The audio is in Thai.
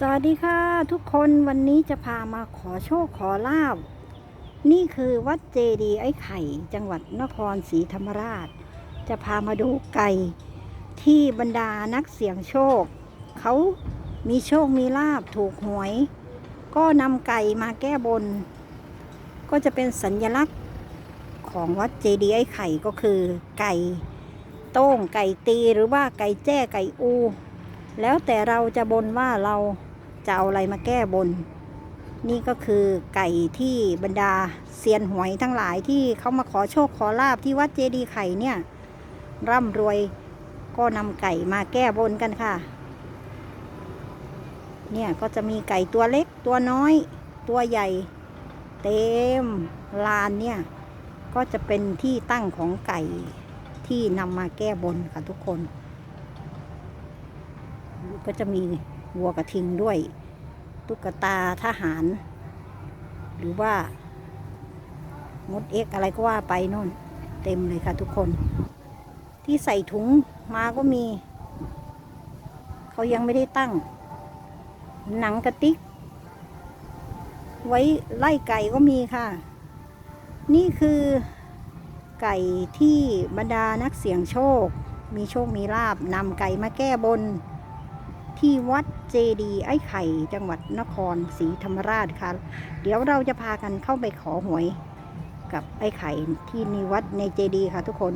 สวัสดีค่ะทุกคนวันนี้จะพามาขอโชคขอลาบ นี่คือวัดเจดีย์ไอ้ไข่ จังหวัดนครศรีธรรมราช จะพามาดูไก่ที่บรรดานักเสี่ยงโชค เขามีโชคมีลาบถูกหวย ก็นำไก่มาแก้บน ก็จะเป็นสัญลักษณ์ของวัดเจดีย์ไอ้ไข่ก็คือไก่โต้งไก่ตีหรือว่าไก่แจ้ไก่อู แล้วแต่เราจะบนว่าเรา จะเอาอะไรมาแก้บน นี่ก็คือไก่ที่บรรดาเซียนหวยทั้งหลายที่เขามาขอโชคขอลาบที่วัดเจดีย์ไข่เนี่ย ร่ำรวยก็นำไก่มาแก้บนกันค่ะ เนี่ยก็จะมีไก่ตัวเล็กตัวน้อย ตัวใหญ่ เต็มลานเนี่ย ก็จะเป็นที่ตั้งของไก่ที่นำมาแก้บนค่ะทุกคน ก็จะมีวัวกระทิงด้วย ตุ๊กตาทหาร หรือว่ามดเอ็กอะไรก็ว่าไปโน่น เต็มเลยค่ะทุกคน ที่ใส่ถุงมาก็มี เขายังไม่ได้ตั้ง หนังกระติก ไว้ไล่ไก่ก็มีค่ะ นี่คือไก่ที่บรรดานักเสี่ยงโชค มีโชคมีลาบนำไก่มาแก้บน ที่วัดเจดีไอ้ไข่จังหวัดนครศรีธรรมราชค่ะ เดี๋ยวเราจะพากันเข้าไปขอหวยกับไอ้ไข่ที่ในวัดในเจดีค่ะทุกคน